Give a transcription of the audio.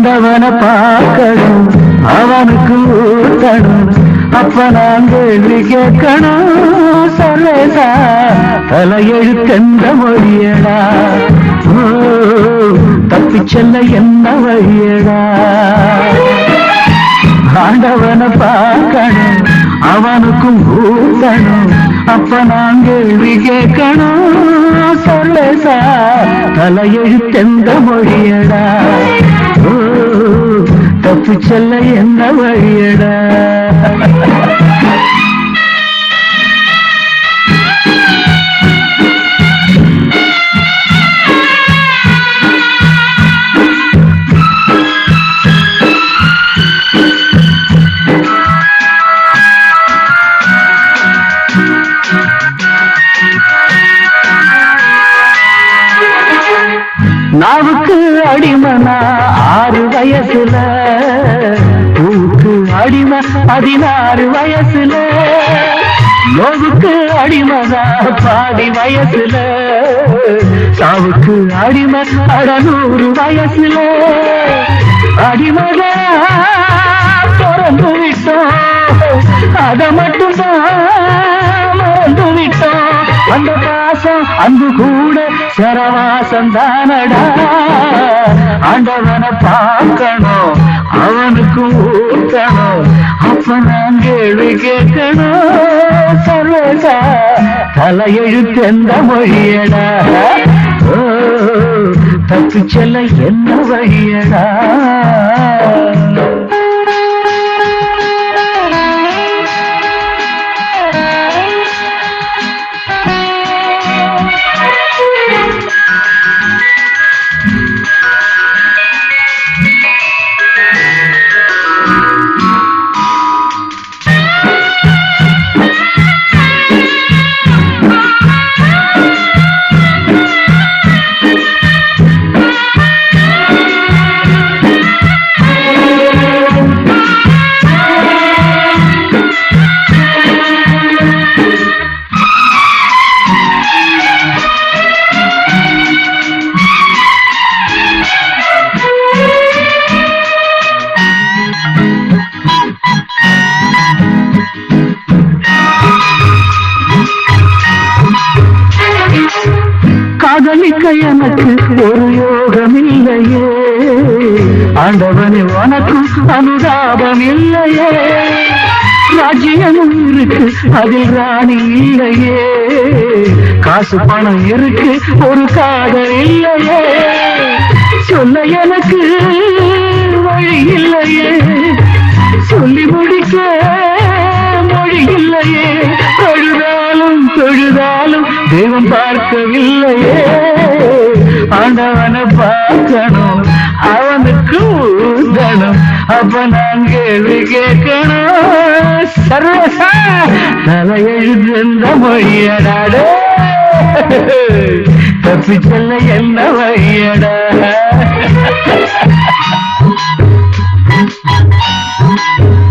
ஆண்டவனை பார்க்கணும். அவனுக்கு ஊத்தணும் அப்ப நான் கேள்வி கேட்கணும். சரேசா தலையெழுத்தெந்த மொழியடா. ஓ, செல்ல என்ன வழியடா. ஆண்டவனை பார்க்கணும். அவனுக்கும் ஊத்தணும் அப்ப நான் கேள்வி கேட்கணும். சொல்லேசா தலையெழுத்தெந்த மொழியடா. செல்ல என்ன வழியடா? நாவுக்கு அடிமனா ஆறு வயசுல பூவுக்கு அடிமை பதினாறு வயசுல நோவுக்கு அடிமதா பாதி வயசுல சாவுக்கு அடிமை அடநூறு வயசுல. அடிமதா பிறந்து விட்டோம் அதை மட்டும்தான் மறந்து விட்டோம். அந்த பாசம் அன்பு சரவாசம் தானடா ஆண்டவனை பார்க்கணும் அவனுக்கு ஊட்டணும் அப்ப நான் கேள்வி கேட்கணும். சர்வசா தலையெழுத்து எந்த மொழியடா? தப்பு செல்ல என்ன வழியடா? காதலிக்க எனக்கு ஒரு யோகம் இல்லையே ஆண்டவனே உனக்கும் அனுதாபம் இல்லையே. ராஜ்யமும் இருக்கு அதில் ராணி இல்லையே. காசு பணம் இருக்கு ஒரு காதல் இல்லையே. சொல்ல எனக்கு தெய்வம் பார்க்கவில்லையே. ஆண்டவனை பார்க்கணும். அவனுக்கு ஊதணும் அப்ப நான் கேள்வி கேட்கணும். சர்வச தலை எழுந்த மொழியடாடு தப்பி செல்ல என்ன வழியடா? Thank you.